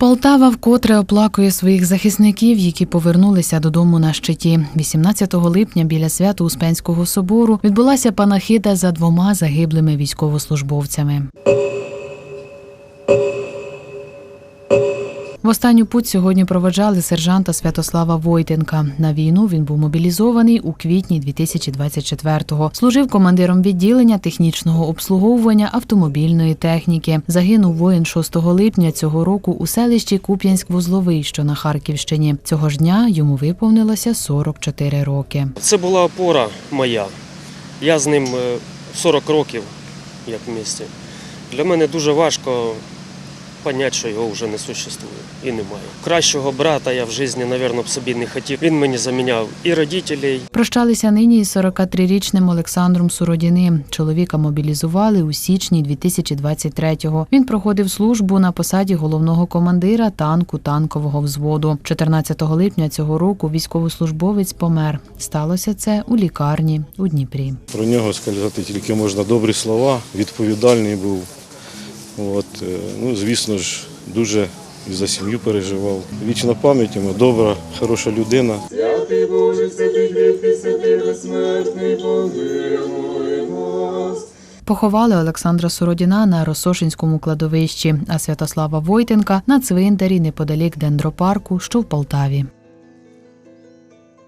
Полтава вкотре оплакує своїх захисників, які повернулися додому на щиті. 18 липня біля свято Успенського собору відбулася панахида за двома загиблими військовослужбовцями. В останню путь сьогодні проведжали сержанта Святослава Войтенка. На війну він був мобілізований у квітні 2024-го. Служив командиром відділення технічного обслуговування автомобільної техніки. Загинув воїн 6 липня цього року у селищі Куп'янськ-Вузловий, що на Харківщині. Цього ж дня йому виповнилося 44 роки. Це була опора моя. Я з ним е, 40 років, як в місті. Для мене дуже важко поняти, що його вже не существує і немає. Кращого брата я в житті, мабуть, б собі не хотів. Він мені заміняв і родителей, Прощалися нині із 43-річним Олександром Суродіним. Чоловіка мобілізували у січні 2023-го. Він проходив службу на посаді головного командира танку танкового взводу. 14 липня цього року військовослужбовець помер. Сталося це у лікарні у Дніпрі. Про нього сказати тільки можна добрі слова, відповідальний був. От, е, ну, звісно ж, дуже і за сім'ю переживав. Вічна пам'ять йому, добра, хороша людина. Святий Боже, святий кріпкий, святий безсмертний, помилуй нас. Поховали Олександра Суродіна на Росошинському кладовищі, а Святослава Войтенка на цвинтарі неподалік дендропарку, що в Полтаві.